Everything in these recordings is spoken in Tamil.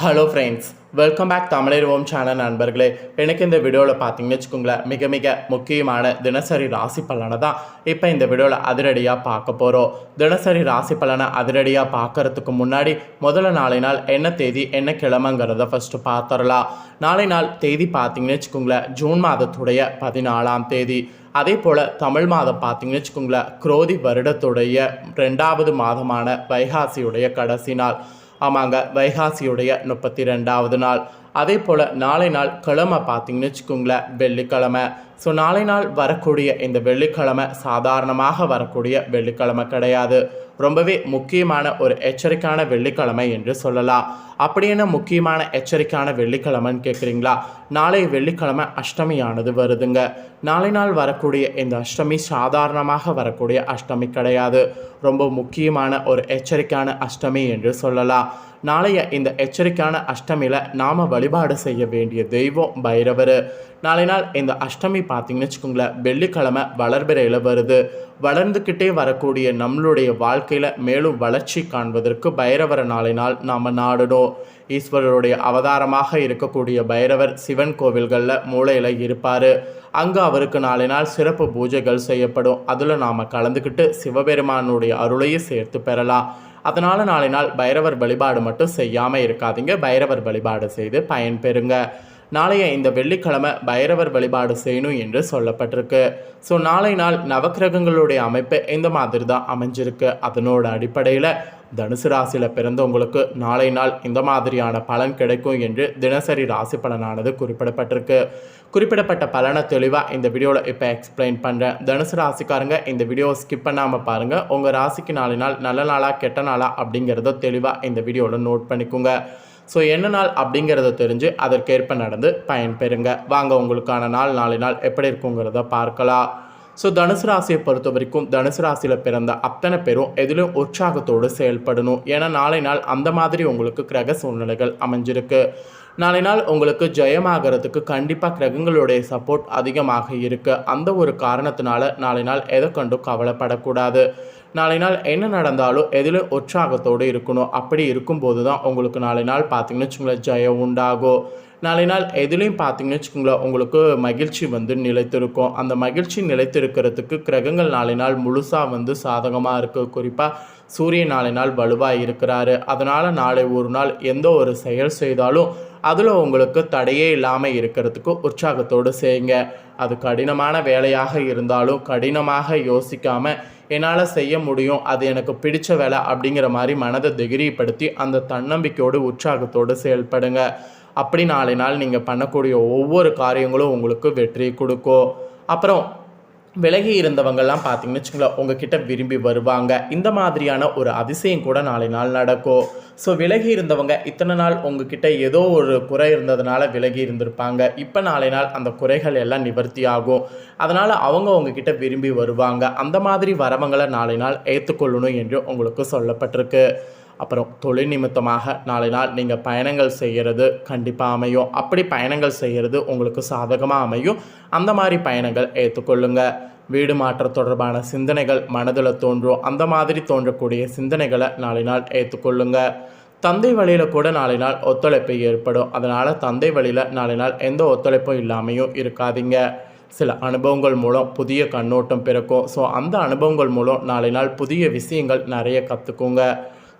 ஹலோ ஃப்ரெண்ட்ஸ் வெல்கம் பேக் தமிழருவோம் சேனல் நண்பர்களே. எனக்கு இந்த வீடியோவில் பார்த்தீங்கன்னு வச்சுக்கோங்களேன் மிக மிக முக்கியமான தினசரி ராசி பலனை தான் இப்போ இந்த வீடியோவில் அதிரடியாக பார்க்க போகிறோம் தினசரி ராசி பலனை அதிரடியாக பார்க்கறதுக்கு முன்னாடி முதல்ல நாளை நாள் என்ன தேதி என்ன கிழமைங்கிறத ஃபஸ்ட்டு பார்த்துடலாம். நாளை நாள் தேதி பார்த்தீங்கன்னு வச்சுக்கோங்களேன் ஜூன் மாதத்துடைய பதினாலாம் தேதி. அதே போல் தமிழ் மாதம் பார்த்தீங்கன்னு வச்சுக்கோங்களேன் குரோதி வருடத்துடைய ரெண்டாவது மாதமான வைகாசியுடைய கடைசி நாள். ஆமாங்க வைகாசியுடைய முப்பத்தி ரெண்டாவது நாள். அதே போல் நாளை நாள் கிழமை பார்த்தீங்கன்னு வச்சுக்கோங்களேன் வெள்ளிக்கிழமை. ஸோ நாளை நாள் வரக்கூடிய இந்த வெள்ளிக்கிழமை சாதாரணமாக வரக்கூடிய வெள்ளிக்கிழமை கிடையாது. ரொம்பவே முக்கியமான ஒரு எச்சரிக்கையான வெள்ளிக்கிழமை என்று சொல்லலாம். அப்படி என்ன முக்கியமான எச்சரிக்கையான வெள்ளிக்கிழமைன்னு கேட்குறீங்களா நாளை வெள்ளிக்கிழமை அஷ்டமியானது வருதுங்க. நாளை நாள் வரக்கூடிய இந்த அஷ்டமி சாதாரணமாக வரக்கூடிய அஷ்டமி கிடையாது. ரொம்ப முக்கியமான ஒரு எச்சரிக்கையான அஷ்டமி என்று சொல்லலாம். நாளைய இந்த எச்சரிக்கையான அஷ்டமியில் நாம் வழிபாடு செய்ய வேண்டிய தெய்வம் பைரவர். நாளை நாள் இந்த அஷ்டமி பார்த்தீங்கன்னு வச்சுக்கோங்களேன் வெள்ளிக்கிழமை வளர்பிறையில் வருது. வளர்ந்துக்கிட்டே வரக்கூடிய நம்மளுடைய வாழ்க்கையில் மேலும் வளர்ச்சி காண்பதற்கு பைரவர நாளை நாள் நாம் நாடணும். ஈஸ்வரருடைய அவதாரமாக இருக்கக்கூடிய பைரவர் சிவன் கோவில்களில் மூளையில் இருப்பார். அங்கே அவருக்கு நாளை நாள் சிறப்பு பூஜைகள் செய்யப்படும். அதில் நாம் கலந்துக்கிட்டு சிவபெருமானுடைய அருளையும் சேர்த்து பெறலாம். அதனால் நாளை நாள் பைரவர் வழிபாடு மட்டும் செய்யாமல் இருக்காதீங்க. பைரவர் வழிபாடு செய்து பயன்பெறுங்க நாளைய இந்த வெள்ளிக்கிழமை பைரவர் வழிபாடு செய்யணும் என்று சொல்லப்பட்டிருக்கு. ஸோ நாளை நாள் நவக்கிரகங்களுடைய அமைப்பு இந்த மாதிரி தான் அமைஞ்சிருக்கு. அதனோட அடிப்படையில் தனுசு ராசியில் பிறந்தவங்களுக்கு நாளை நாள் இந்த மாதிரியான பலன் கிடைக்கும் என்று தினசரி ராசி பலனானது குறிப்பிடப்பட்டிருக்கு. குறிப்பிடப்பட்ட பலனை தெளிவாக இந்த வீடியோவில் இப்போ எக்ஸ்பிளைன் பண்ணுறேன் தனுசு ராசிக்காரங்க இந்த வீடியோவை ஸ்கிப் பண்ணாமல் பாருங்கள் உங்கள் ராசிக்கு நாளை நாள் நல்ல நாளாக கெட்ட நாளாக அப்படிங்கிறத தெளிவாக இந்த வீடியோவில் நோட் பண்ணிக்கோங்க. ஸோ என்ன நாள் அப்படிங்கிறத தெரிஞ்சு அதற்கேற்ப நடந்து பயன்பெறுங்க. வாங்க உங்களுக்கான நாள் நாளை நாள் எப்படி இருக்குங்கிறத பார்க்கலாம். ஸோ தனுசு ராசியை பொறுத்த வரைக்கும் தனுசு ராசியில் பிறந்த அத்தனை பேரும் எதிலும் உற்சாகத்தோடு செயல்படணும். ஏன்னா நாளை நாள் அந்த மாதிரி உங்களுக்கு கிரக சூழ்நிலைகள் அமைஞ்சிருக்கு. நாளை நாள் உங்களுக்கு ஜெயமாகிறதுக்கு கண்டிப்பாக கிரகங்களுடைய சப்போர்ட் அதிகமாக இருக்குது அந்த ஒரு காரணத்தினால நாளை நாள் எதை கண்டும் கவலைப்படக்கூடாது. நாளை நாள் என்ன நடந்தாலும் எதிலும் உற்சாகத்தோடு இருக்கணும். அப்படி இருக்கும்போது தான் உங்களுக்கு நாளை நாள் பார்த்திங்கன்னு வச்சுங்களேன் ஜெயம் உண்டாகும். நாளை நாள் எதுலேயும் பார்த்தீங்கன்னு வச்சுக்கோங்களேன் உங்களுக்கு மகிழ்ச்சி வந்து நிலைத்திருக்கும். அந்த மகிழ்ச்சி நிலைத்திருக்கிறதுக்கு கிரகங்கள் நாளை நாள் முழுசாக வந்து சாதகமாக இருக்குது குறிப்பாக சூரியன் நாளை நாள் வலுவாக இருக்கிறாரு. அதனால் நாளை ஒரு நாள் எந்த ஒரு செயல் செய்தாலும் அதில் உங்களுக்கு தடையே இல்லாமல் இருக்கிறதுக்கு உற்சாகத்தோடு செய்யுங்க. அது கடினமான வேலையாக இருந்தாலும் கடினமாக யோசிக்காமல் என்னால் செய்ய முடியும் அது எனக்கு பிடிச்ச வேலை அப்படிங்கிற மாதிரி மனதை திகிரிப்படுத்தி அந்த தன்னம்பிக்கையோடு உற்சாகத்தோடு செயல்படுங்க. அப்படி நாளை நாள் நீங்கள் பண்ணக்கூடிய ஒவ்வொரு காரியங்களும் உங்களுக்கு வெற்றி கொடுக்கும். அப்புறம் விலகி இருந்தவங்கெல்லாம் பார்த்தீங்கன்னு வச்சுங்களேன் உங்ககிட்ட விரும்பி வருவாங்க. இந்த மாதிரியான ஒரு அதிசயம் கூட நாளை நாள் நடக்கும். ஸோ விலகி இருந்தவங்க இத்தனை நாள் உங்ககிட்ட ஏதோ ஒரு குறை இருந்ததுனால விலகி இருந்திருப்பாங்க. இப்போ நாளை நாள் அந்த குறைகள் எல்லாம் நிவர்த்தி ஆகும். அதனால் அவங்க உங்ககிட்ட விரும்பி வருவாங்க. அந்த மாதிரி வரவங்களை நாளை நாள் ஏற்றுக்கொள்ளணும் என்று உங்களுக்கு சொல்லப்பட்டிருக்கு. அப்புறம் தொழில் நிமித்தமாக நாளை நாள் நீங்கள் பயணங்கள் செய்கிறது கண்டிப்பாக அமையும். அப்படி பயணங்கள் செய்கிறது உங்களுக்கு சாதகமாக அமையும். அந்த மாதிரி பயணங்கள் ஏற்றுக்கொள்ளுங்க. வீடு மாற்ற தொடர்பான சிந்தனைகள் மனதில் தோன்றும். அந்த மாதிரி தோன்றக்கூடிய சிந்தனைகளை நாளை நாள் ஏற்றுக்கொள்ளுங்க. தந்தை வழியில் கூட நாளை நாள் ஒத்துழைப்பு ஏற்படும். அதனால் தந்தை வழியில் நாளை நாள் எந்த ஒத்துழைப்பும் இல்லாமையும் இருக்காதீங்க. சில அனுபவங்கள் மூலம் புதிய கண்ணோட்டம் பிறக்கும். ஸோ அந்த அனுபவங்கள் மூலம் நாளை நாள் புதிய விஷயங்கள் நிறைய கற்றுக்குங்க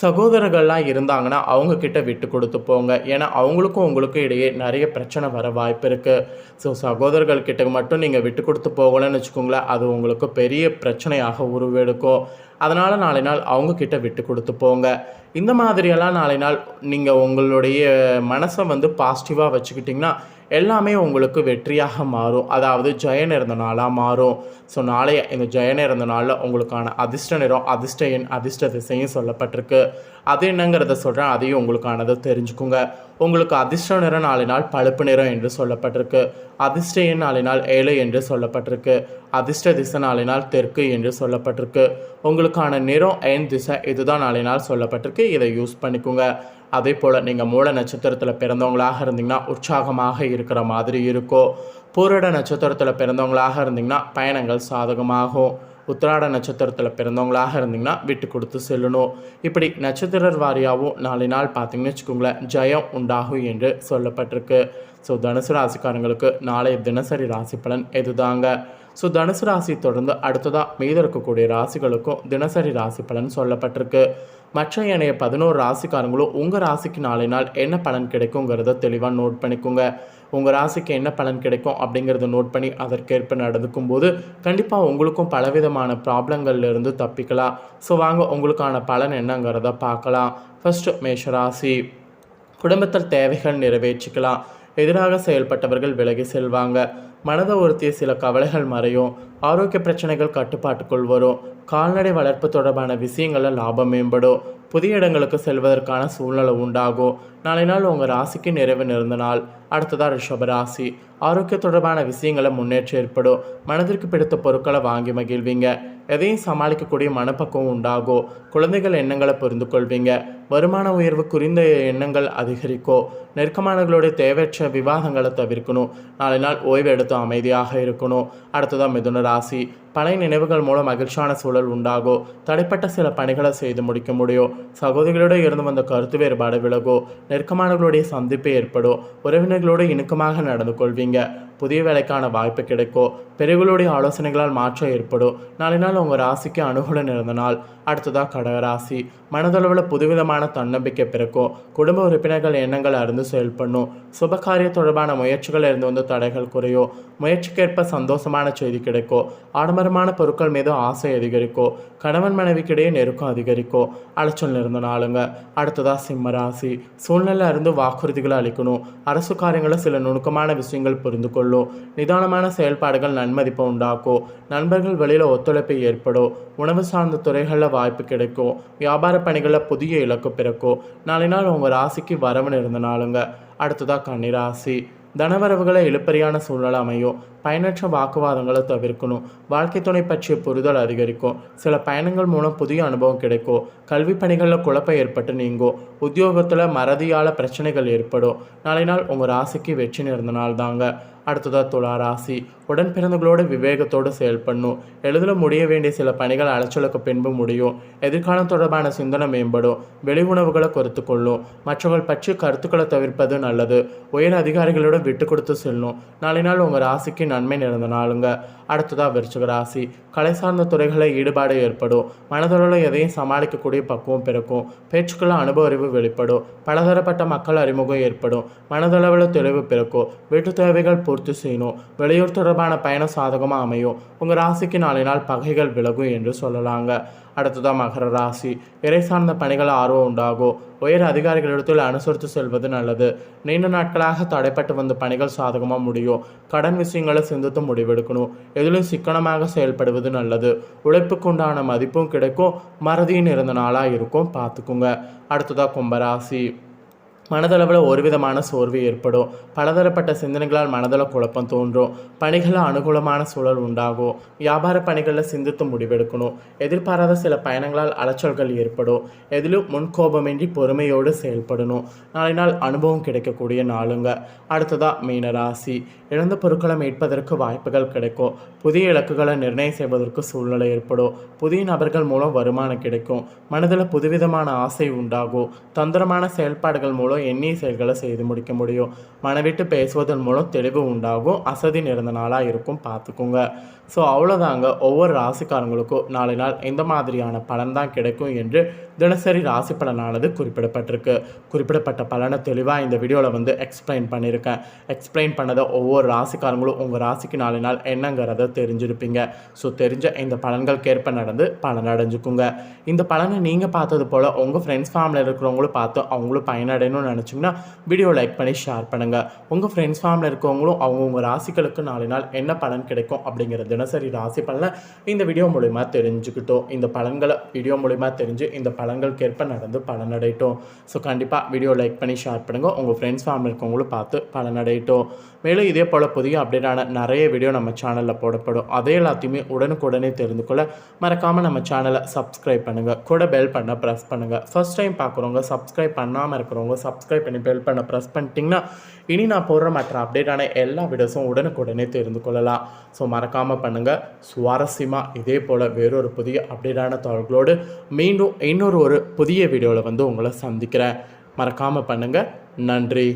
சகோதரர்கள்லாம் இருந்தாங்கன்னா அவங்கக்கிட்ட விட்டு கொடுத்து போங்க. ஏன்னா அவங்களுக்கும் உங்களுக்கும் இடையே நிறைய பிரச்சனை வர வாய்ப்பு இருக்குது ஸோ சகோதரர்கள் கிட்ட மட்டும் நீங்கள் விட்டு கொடுத்து போகலன்னு வச்சுக்கோங்களேன் அது உங்களுக்கு பெரிய பிரச்சனையாக உருவெடுக்கும். அதனால் நாளை நாள் அவங்கக்கிட்ட விட்டு கொடுத்து போங்க. இந்த மாதிரியெல்லாம் நாளை நாள் நீங்கள் உங்களுடைய மனசை வந்து பாசிட்டிவாக வச்சுக்கிட்டிங்கன்னா எல்லாமே உங்களுக்கு வெற்றியாக மாறும். அதாவது ஜெயன் இருந்த நாளாக மாறும். ஸோ நாளைய இந்த ஜெயன் இருந்த நாளில் உங்களுக்கான அதிர்ஷ்ட நிறம் அதிர்ஷ்ட எண் அதிர்ஷ்ட திசையும் சொல்லப்பட்டிருக்கு. அது என்னங்கிறத சொல்கிறேன் அதையும் உங்களுக்கானதை தெரிஞ்சுக்குங்க. உங்களுக்கு அதிர்ஷ்ட நிறம் நாளை நாள் பழுப்பு நிறம் என்று சொல்லப்பட்டிருக்கு. அதிர்ஷ்ட எண் நாளை நாள் ஏழு என்று சொல்லப்பட்டிருக்கு. அதிர்ஷ்ட திசை நாளை நாள் தெற்கு என்று சொல்லப்பட்டிருக்கு. உங்களுக்கான நிறம் எண் திசை இதுதான் நாளை நாள் சொல்லப்பட்டிருக்கு. இதை யூஸ் பண்ணிக்கோங்க. அதே போல் நீங்கள் மூல நட்சத்திரத்தில் பிறந்தவங்களாக இருந்தீங்கன்னா உற்சாகமாக இருக்கிற மாதிரி இருக்கும். பூரட நட்சத்திரத்தில் பிறந்தவங்களாக இருந்தீங்கன்னா பயணங்கள் சாதகமாகும். உத்திராட நட்சத்திரத்தில் பிறந்தவங்களாக இருந்தீங்கன்னா விட்டு கொடுத்து செல்லணும். இப்படி நட்சத்திரர் வாரியாகவும் நாளை நாள் பார்த்தீங்கன்னு வச்சுக்கோங்களேன் ஜெயம் உண்டாகும் என்று சொல்லப்பட்டிருக்கு. ஸோ தனுசு ராசிக்காரங்களுக்கு நாளைய தினசரி ராசி பலன் எதுதாங்க? ஸோ தனுசு ராசி தொடர்ந்து அடுத்ததாக மீது இருக்கக்கூடிய ராசிகளுக்கும் தினசரி ராசி பலன் சொல்லப்பட்டிருக்கு. மற்ற ஏனைய பதினோரு ராசிக்காரங்களும் உங்கள் ராசிக்கு நாளை நாள் என்ன பலன் கிடைக்குங்கிறத தெளிவாக நோட் பண்ணிக்கோங்க. உங்கள் ராசிக்கு என்ன பலன் கிடைக்கும் அப்படிங்கிறத நோட் பண்ணி அதற்கேற்ப நடந்துக்கும் போது கண்டிப்பாக உங்களுக்கும் பலவிதமான ப்ராப்ளங்கள்லேருந்து தப்பிக்கலாம். ஸோ வாங்க உங்களுக்கான பலன் என்னங்கிறத பார்க்கலாம். ஃபஸ்ட்டு மேஷராசி குடும்பத்தில் தேவைகள் நிறைவேற்றிக்கலாம். எதிராக செயல்பட்டவர்கள் விலகி செல்வாங்க. மனதை ஒருத்திய சில கவலைகள் மறையும். ஆரோக்கிய பிரச்சனைகள் கட்டுப்பாட்டுக்குள் வரும். கால்நடை வளர்ப்பு தொடர்பான விஷயங்களில் லாபம் மேம்படும். புதிய இடங்களுக்கு செல்வதற்கான சூழ்நிலை உண்டாகும். நாளை நாள் உங்கள் ராசிக்கு நிறைவு நிறந்த நாள். அடுத்ததாக ரிஷப ராசி. ஆரோக்கிய தொடர்பான விஷயங்களை முன்னேற்றம் ஏற்படும். மனதிற்கு பிடித்த பொருட்களை வாங்கி மகிழ்வீங்க. எதையும் சமாளிக்கக்கூடிய மனப்பக்குவம் உண்டாகும். குழந்தைகள் எண்ணங்களை புரிந்து கொள்வீங்க. வருமான உயர்வு குறிந்த எண்ணங்கள் அதிகரிக்கும். நெருக்கமானவர்களுடைய தேவையற்ற விவாதங்களை தவிர்க்கணும். நாளை நாள் ஓய்வு எடுத்து அமைதியாக இருக்கணும். அடுத்ததான் மிதுன ராசி. பழைய நினைவுகள் மூலம் மகிழ்ச்சியான சூழல் உண்டாகும் தடைப்பட்ட சில பணிகளை செய்து முடிக்க முடியும் சகோதரிகளோடு இருந்து வந்த கருத்து வேறுபாடு விலகோ? நெருக்கமானவர்களுடைய சந்திப்பு ஏற்படும் உறவினர்களோடு இணுக்கமாக நடந்து கொள்வீங்க? புதிய வேலைக்கான வாய்ப்பு கிடைக்கும் பெரியவர்களுடைய ஆலோசனைகளால் மாற்றம் ஏற்படும் நாளை நாள் உங்கள் ராசிக்கு அனுகூலம் இருந்தனால் அடுத்ததாக கடகராசி மனதளவில் புதுவிதமான தன்னம்பிக்கை பிறக்கும் குடும்ப உறுப்பினர்கள் எண்ணங்கள் அறிந்து செயல்படணும் சுபகாரிய தொடர்பான முயற்சிகள் இருந்து வந்து தடைகள் குறையும் முயற்சிக்கேற்ப சந்தோஷமான செய்தி கிடைக்கும் ஆடம்பரமான பொருட்கள் மீது ஆசை அதிகரிக்கும் கணவன் மனைவிக்கிடையே நெருக்கம் அதிகரிக்கும் அலைச்சல் இருந்த நாளுங்க. அடுத்ததாக சிம்ம ராசி. சூழ்நிலை அறிந்து வாக்குறுதிகளை அளிக்கணும். அரசு காரியங்களில் சில நுணுக்கமான விஷயங்கள் புரிந்து கொள்ளும். நிதானமான செயல்பாடுகள் நன்மதிப்பை உண்டாக்கும் நண்பர்கள் வெளியில் ஒத்துழைப்பு ஏற்படும். உணவு சார்ந்த துறைகளில் வாய்ப்பு கிடைக்கும். வியாபார பணிகளில் புதிய இலக்கு பிறக்கும். நாளை நாள் உங்கள் ராசிக்கு வரவன் இருந்த நாளுங்க. அடுத்ததாக கன்னிராசி தனவரவுகளை இழுப்பறியான சூழ்நிலை அமையும் பயனற்ற வாக்குவாதங்களை தவிர்க்கணும். வாழ்க்கை துணை பற்றிய புரிதல் அதிகரிக்கும். சில பயணங்கள் மூலம் புதிய அனுபவம் கிடைக்கும் கல்வி பணிகளில் குழப்பம் ஏற்பட்டு நீங்கும் உத்தியோகத்தில் மறதியால் பிரச்சனைகள் ஏற்படும். நாளை நாள் உங்கள் ராசிக்கு வெற்றி நிறந்த நாள் தாங்க. அடுத்ததாக துலா ராசி உடன் பிறந்தவங்களோட விவேகத்தோடு செயல்படணும் எளிதில் முடிய வேண்டிய சில பணிகள் அலைச்சலுக்கு பின்பு முடியும் எதிர்காலம் தொடர்பான சிந்தனை மேம்படும் வெளி உணவுகளை குறைத்து கொள்ளும் மற்றவர்கள் பற்றி கருத்துக்களை தவிர்ப்பது நல்லது உயர் அதிகாரிகளோட விட்டு கொடுத்து செல்லும் நாளை நாள் உங்கள் ராசிக்கு நன்மை நிறந்த நாளுங்க அடுத்ததாக விருச்சிக ராசி. கலை சார்ந்த துறைகளில் ஈடுபாடு ஏற்படும். மனதளவில் எதையும் சமாளிக்கக்கூடிய பக்குவம் பிறக்கும். பேச்சுக்களில் அனுபவ அறிவு வெளிப்படும். பலதரப்பட்ட மக்கள் அறிமுகம் ஏற்படும். மனதளவில் தெளிவு பிறக்கும். வீட்டு தேவைகள் பூர்த்தி செய்யணும். வெளியூர் தொடர்பான பயணம் சாதகமாக அமையும். உங்கள் ராசிக்கு நாளை நாள் பகைகள் விலகும் என்று சொல்லலாங்க. அடுத்ததாக மகர ராசி. இறை சார்ந்த பணிகள் ஆர்வம் உண்டாகும் உயர் அதிகாரிகளிடத்தில் அனுசரித்து செல்வது நல்லது. நீண்ட நாட்களாக தடைப்பட்டு வந்த பணிகள் சாதகமாக முடியும். கடன் விஷயங்களை சிந்தித்து முடிவெடுக்கணும். எதிலும் சிக்கனமாக செயல்படுவது நல்லது. உழைப்புக்கு உண்டான மதிப்பும் கிடைக்கும். மறதியும் இருந்த நாளாக இருக்கும். பார்த்துக்குங்க. அடுத்ததாக கும்பராசி. மனதளவில் ஒரு விதமான சோர்வு ஏற்படும். பலதரப்பட்ட சிந்தனைகளால் மனதில் குழப்பம் தோன்றும். பணிகளில் அனுகூலமான சூழல் உண்டாகும். வியாபார பணிகளில் சிந்தித்து முடிவெடுக்கணும். எதிர்பாராத சில பயணங்களால் அலைச்சல்கள் ஏற்படும். எதிலும் முன்கோபமின்றி பொறுமையோடு செயல்படணும். நாளை நாள் அனுபவம் கிடைக்கக்கூடிய நாளுங்க. அடுத்ததாக மீனராசி இழந்த பொருட்களை மீட்பதற்கு வாய்ப்புகள் கிடைக்கும். புதிய இலக்குகளை நிர்ணயம் செய்வதற்கு சூழ்நிலை ஏற்படும். புதிய நபர்கள் மூலம் வருமானம் கிடைக்கும். மனதில் புதுவிதமான ஆசை உண்டாகும். தந்திரமான செயல்பாடுகள் மூலம் எண்ணிய செயல்களை செய்து முடிக்க முடியும். மனவிட்டு பேசுவதன் மூலம் தெளிவு உண்டாகும். அசதி நிறைந்த நாளாக இருக்கும். பார்த்துக்கோங்க. ஸோ அவ்வளோதாங்க ஒவ்வொரு ராசிக்காரங்களுக்கும் நாளை நாள் இந்த மாதிரியான பலன் தான் கிடைக்கும் என்று தினசரி ராசி பலனானது குறிப்பிடப்பட்டிருக்கு. குறிப்பிடப்பட்ட பலனை தெளிவாக இந்த வீடியோவில் வந்து எக்ஸ்பிளைன் பண்ணியிருக்கேன். எக்ஸ்பிளைன் பண்ணதை ஒவ்வொரு ராசிக்காரங்களும் உங்கள் ராசிக்கு நாளை நாள் என்னங்கிறத தெரிஞ்சிருப்பீங்க. ஸோ தெரிஞ்ச இந்த பலன்களுக்கேற்ப நடந்து பலன் அடைஞ்சுக்குங்க. இந்த பலனை நீங்கள் பார்த்தது போல் உங்கள் ஃப்ரெண்ட்ஸ் ஃபேமிலியில் இருக்கிறவங்களும் பார்த்து அவங்களும் பயனடையணும் பயனடையணும்னு நினச்சிங்கன்னா வீடியோ லைக் பண்ணி ஷேர் பண்ணுங்கள் உங்கள் ஃப்ரெண்ட்ஸ் ஃபேமிலியில் இருக்கவங்களும் அவங்கவுங்க ராசிகளுக்கு நாளை நாள் என்ன பலன் கிடைக்கும் அப்படிங்கிற தினசரி ராசி பலனை இந்த வீடியோ மூலிமா தெரிஞ்சுக்கிட்டோம். இந்த பலன்களை வீடியோ மூலிமா தெரிஞ்சு இந்த பலன்களுக்கேற்ப நடந்து பலனடையட்டும். ஸோ கண்டிப்பாக வீடியோ லைக் பண்ணி ஷேர் பண்ணுங்கள் உங்கள் ஃப்ரெண்ட்ஸ் ஃபேமிலி இருக்கவங்களும் பார்த்து பலனடையட்டும். மேலும் இதே போல் புதிய அப்டேட்டான நிறைய வீடியோ நம்ம சேனலில் போடப்படும். அதே எல்லாத்தையுமே உடனுக்குடனே தெரிந்து கொள்ள மறக்காமல் நம்ம சேனலை சப்ஸ்கிரைப் பண்ணுங்கள் கூட பெல் பண்ண ப்ரெஸ் பண்ணுங்கள் ஃபர்ஸ்ட் டைம் பார்க்குறவங்க சப்ஸ்கிரைப் பண்ணாமல் இருக்கிறவங்க சப்ஸ்கிரைப் பண்ணி பெல் பண்ண ப்ரெஸ் பண்ணிட்டீங்கன்னா இனி நான் போடுற மற்ற அப்டேட்டான எல்லா வீடியோஸும் உடனுக்குடனே தெரிந்து கொள்ளலாம். ஸோ மறக்காமல் பண்ணுங்கள் சுவாரஸ்யமாக இதே போல் வேறொரு புதிய அப்டேட்டான தகவல்களோடு மீண்டும் இன்னொரு ஒரு புதிய வீடியோவில் வந்து உங்களை சந்திக்கிறேன். மறக்காமல் பண்ணுங்கள் நன்றி.